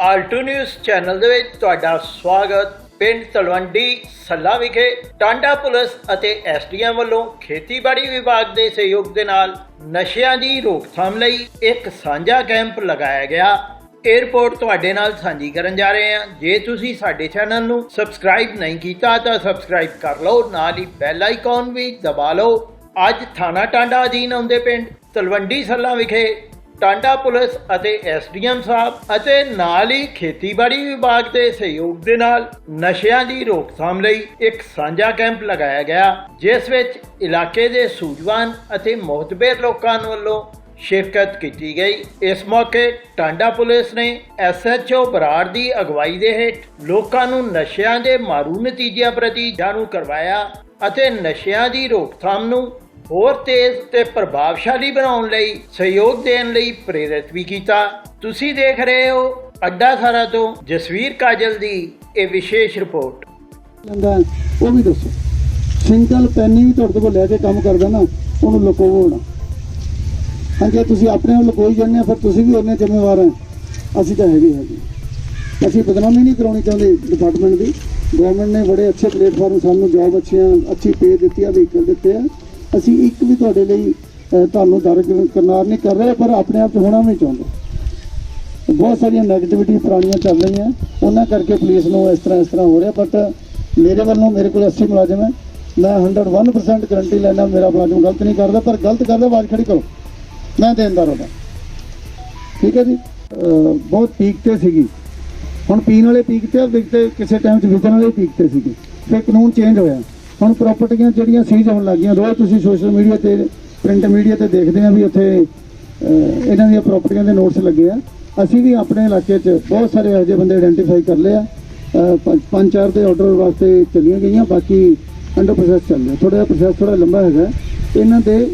Alto news channel ਦੇ ਵਿੱਚ ਤੁਹਾਡਾ ਸਵਾਗਤ। ਪਿੰਡ ਤਲਵੰਡੀ ਸੱਲਾ ਵਿਖੇ ਟਾਂਡਾ ਪੁਲਿਸ ਅਤੇ ਐਸਡੀਐਮ ਵੱਲੋਂ ਖੇਤੀਬਾੜੀ ਵਿਭਾਗ ਦੇ ਸਹਿਯੋਗ ਦੇ ਨਾਲ ਨਸ਼ਿਆਂ ਦੀ ਰੋਕਥਾਮ ਲਈ ਇੱਕ ਸਾਂਝਾ ਕੈਂਪ ਲਗਾਇਆ ਗਿਆ। ਏਅਰਪੋਰਟ ਤੁਹਾਡੇ ਨਾਲ ਸਾਂਝੀ ਕਰਨ ਜਾ ਰਹੇ ਹਾਂ। ਜੇ ਤੁਸੀਂ ਸਾਡੇ ਚੈਨਲ ਨੂੰ ਸਬਸਕ੍ਰਾਈਬ ਨਹੀਂ ਕੀਤਾ ਤਾਂ ਸਬਸਕ੍ਰਾਈਬ ਕਰ ਲਓ, ਨਾਲ ਹੀ ਬੈਲ ਆਈਕਨ ਵੀ ਦਬਾ ਲਓ। ਅੱਜ ਥਾਣਾ ਟਾਂਡਾ ਅਧੀਨ ਆਉਂਦੇ ਪਿੰਡ ਤਲਵੰਡੀ ਸੱਲਾ ਵਿਖੇ ਟਾਂਡਾ ਪੁਲਿਸ ਅਤੇ ਐਸਡੀਐਮ ਸਾਹਿਬ ਅਤੇ ਨਾਲ ਹੀ ਖੇਤੀਬਾੜੀ ਵਿਭਾਗ ਦੇ ਸਹਿਯੋਗ ਦੇ ਨਾਲ ਨਸ਼ਿਆਂ ਦੀ ਰੋਕਥਾਮ ਲਈ ਇੱਕ ਸਾਂਝਾ ਕੈਂਪ ਲਗਾਇਆ ਗਿਆ, ਜਿਸ ਵਿੱਚ ਇਲਾਕੇ ਦੇ ਸੂਝਵਾਨ ਅਤੇ ਮੋਹਤਬਰ ਲੋਕਾਂ ਵੱਲੋਂ ਸ਼ਿਰਕਤ ਕੀਤੀ ਗਈ। ਇਸ ਮੌਕੇ ਟਾਂਡਾ ਪੁਲਿਸ ਨੇ ਐਸਐਚਓ ਬਰਾੜ ਦੀ ਅਗਵਾਈ ਦੇ ਹੇਠ ਲੋਕਾਂ ਨੂੰ ਨਸ਼ਿਆਂ ਦੇ ਮਾਰੂ ਨਤੀਜਿਆਂ ਪ੍ਰਤੀ ਜਾਣੂ ਕਰਵਾਇਆ ਅਤੇ ਨਸ਼ਿਆਂ ਦੀ ਰੋਕਥਾਮ ਨੂੰ ਹੋਰ ਤੇਜ਼ ਤੇ ਪ੍ਰਭਾਵਸ਼ਾਲੀ ਬਣਾਉਣ ਲਈ, ਸਹਿਯੋਗ ਦੇਣ ਲਈ ਪ੍ਰੇਰਿਤ ਵੀ ਕੀਤਾ। ਤੁਸੀਂ ਦੇਖ ਰਹੇ ਹੋ ਅੱਡਾ ਸਾਰਾ ਤੋਂ ਜਸਵੀਰ ਕਾਜਲ ਦੀ ਇਹ ਵਿਸ਼ੇਸ਼ ਰਿਪੋਰਟ। ਲੈਂਦਾ, ਉਹ ਵੀ ਦੱਸੋ। ਸਿੰਗਲ ਪੈਨੀ ਵੀ ਤੁਹਾਡੇ ਕੋਲ ਲੈ ਕੇ ਕੰਮ ਕਰਦਾ ਨਾ, ਉਹਨੂੰ ਲੁਕੋਵੋ ਨਾ। ਹਾਂ ਤੁਸੀਂ ਆਪਣੇ ਆਪ ਲੁਕੋਈ ਜਾਂਦੇ ਆ ਫਿਰ ਤੁਸੀਂ ਵੀ ਉਹਨੇ ਜ਼ਿੰਮੇਵਾਰ ਹੈ। ਅਸੀਂ ਤਾਂ ਹੈਗੇ ਹੈਗੇ ਅਸੀਂ ਬਦਨਾਮੀ ਨਹੀਂ ਕਰਾਉਣੀ ਚਾਹੁੰਦੇ ਡਿਪਾਰਟਮੈਂਟ ਦੀ। ਗਵਰਨਮੈਂਟ ਨੇ ਬੜੇ ਅੱਛੇ ਪਲੇਟਫਾਰਮ ਸਾਨੂੰ ਜੌਬ ਅੱਛੀਆਂ, ਅੱਛੀ ਪੇ ਦਿੱਤੀ ਆ ਵਹੀਕਲ ਦਿੱਤੇ ਆ। ਅਸੀਂ ਇੱਕ ਵੀ ਤੁਹਾਡੇ ਲਈ ਤੁਹਾਨੂੰ ਦਰਜ ਕਰਨਾਰ ਨਹੀਂ ਕਰ ਰਹੇ, ਪਰ ਆਪਣੇ ਆਪ 'ਚ ਹੋਣਾ ਵੀ ਨਹੀਂ ਚਾਹੁੰਦੇ। ਬਹੁਤ ਸਾਰੀਆਂ ਨੈਗੇਟਿਵਿਟੀ ਪੁਰਾਣੀਆਂ ਚੱਲ ਰਹੀਆਂ। ਉਹਨਾਂ ਕਰਕੇ ਪੁਲਿਸ ਨੂੰ ਇਸ ਤਰ੍ਹਾਂ ਇਸ ਤਰ੍ਹਾਂ ਹੋ ਰਿਹਾ ਬਟ ਮੇਰੇ ਵੱਲੋਂ ਮੇਰੇ ਕੋਲ 80 ਮੁਲਾਜ਼ਮ ਹੈ। ਮੈਂ 101% ਗਰੰਟੀ ਲੈਣਾ ਮੇਰਾ ਮੁਲਾਜ਼ਮ ਗਲਤ ਨਹੀਂ ਕਰਦਾ, ਪਰ ਗਲਤ ਕਰਦਾ, ਆਵਾਜ਼ ਖੜੀ ਕਰੋ। ਮੈਂ ਦੇਣਦਾਰ ਉਹਦਾ ਠੀਕ ਹੈ ਜੀ? ਬਹੁਤ ਪੀਕ ਤੇ ਸੀਗੀ। ਹੁਣ ਪੀਣ ਵਾਲੇ ਪੀਕ ਤੇ ਆ ਵਿਕਤੇ ਕਿਸੇ ਟਾਈਮ 'ਚ ਵਿਕਣ ਵਾਲੇ ਪੀਕ ਤੇ ਸੀਗੇ। ਫਿਰ ਕਾਨੂੰਨ ਚੇਂਜ ਹੋਇਆ। ਹੁਣ ਪ੍ਰਾਪਰਟੀਆਂ ਜਿਹੜੀਆਂ ਸੀਜ਼ ਹੋਣ ਲੱਗੀਆਂ ਰੋਜ਼ ਤੁਸੀਂ ਸੋਸ਼ਲ ਮੀਡੀਆ ਤੇ ਪ੍ਰਿੰਟ ਮੀਡੀਆ ਤੇ ਦੇਖਦੇ ਆ ਵੀ ਉੱਥੇ ਇਹਨਾਂ ਦੀਆਂ ਪ੍ਰਾਪਰਟੀਆਂ ਦੇ ਨੋਟਸ ਲੱਗੇ ਆ। ਅਸੀਂ ਵੀ ਆਪਣੇ ਇਲਾਕੇ 'ਚ ਬਹੁਤ ਸਾਰੇ ਇਹੋ ਜਿਹੇ ਬੰਦੇ ਆਇਡੈਂਟੀਫਾਈ ਕਰ ਲਏ ਆ। ਪੰਜ- ਚਾਰ ਦੇ ਆਰਡਰ ਵਾਸਤੇ ਚੱਲੀਆਂ ਗਈਆਂ, ਬਾਕੀ ਅੰਡਰ ਪ੍ਰੋਸੈਸ ਚੱਲ ਰਿਹਾ। ਥੋੜਾ ਜਿਹਾ ਪ੍ਰੋਸੈਸ ਥੋੜਾ ਲੰਬਾ ਹੈਗਾ। ਇਹਨਾਂ ਦੇ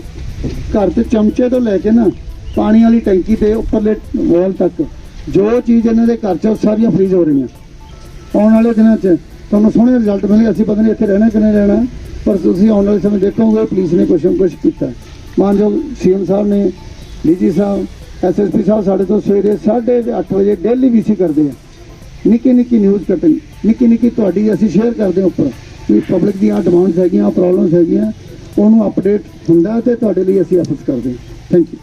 ਘਰ ਤੇ ਚਮਚੇ ਤੋਂ ਲੈ ਕੇ ਨਾ, ਪਾਣੀ ਵਾਲੀ ਟੈਂਕੀ ਤੇ ਉੱਪਰਲੇ ਵਾਲ ਤੱਕ, ਜੋ ਚੀਜ਼ ਇਹਨਾਂ ਦੇ ਘਰ 'ਚ ਉਹ ਸਾਰੀਆਂ ਫ੍ਰੀਜ਼ ਹੋ ਰਹੀਆਂ। ਆਉਣ ਵਾਲੇ ਦਿਨਾਂ 'ਚ ਤੁਹਾਨੂੰ ਸੋਹਣੇ ਰਿਜ਼ਲਟ ਮਿਲੇ ਅਸੀਂ ਪਤਾ ਨਹੀਂ ਇੱਥੇ ਰਹਿਣਾ ਕਿ ਨਹੀਂ ਰਹਿਣਾ, ਪਰ ਤੁਸੀਂ ਆਉਣ ਵਾਲੇ ਸਮੇਂ ਦੇਖੋਗੇ ਪੁਲਿਸ ਨੇ ਕੁਛ ਨਾ ਕੁਛ ਕੀਤਾ। ਮਾਨਯੋਗ ਸੀਐਮ ਸਾਹਿਬ ਨੇ ਡੀਜੀ ਸਾਹਿਬ ਐਸਐਸਪੀ ਸਾਹਿਬ ਸਾਡੇ ਤੋਂ ਸਵੇਰੇ 8:30 ਵਜੇ ਡੇਲੀ ਵੀਸੀ ਕਰਦੇ ਆ। ਨਿੱਕੀ ਨਿੱਕੀ ਨਿਊਜ਼ ਕਟਿੰਗ ਨਿੱਕੀ ਨਿੱਕੀ ਤੁਹਾਡੀ ਅਸੀਂ ਸ਼ੇਅਰ ਕਰਦੇ ਹਾਂ ਉੱਪਰ। ਵੀ ਪਬਲਿਕ ਦੀਆਂ ਡਿਮਾਂਡਸ ਹੈਗੀਆਂ ਪ੍ਰੋਬਲਮਸ ਹੈਗੀਆਂ, ਉਹਨੂੰ ਅਪਡੇਟ ਹੁੰਦਾ ਤੇ ਤੁਹਾਡੇ ਲਈ ਅਸੀਂ ਐਫਰਟਸ ਕਰਦੇ ਹਾਂ। Thank you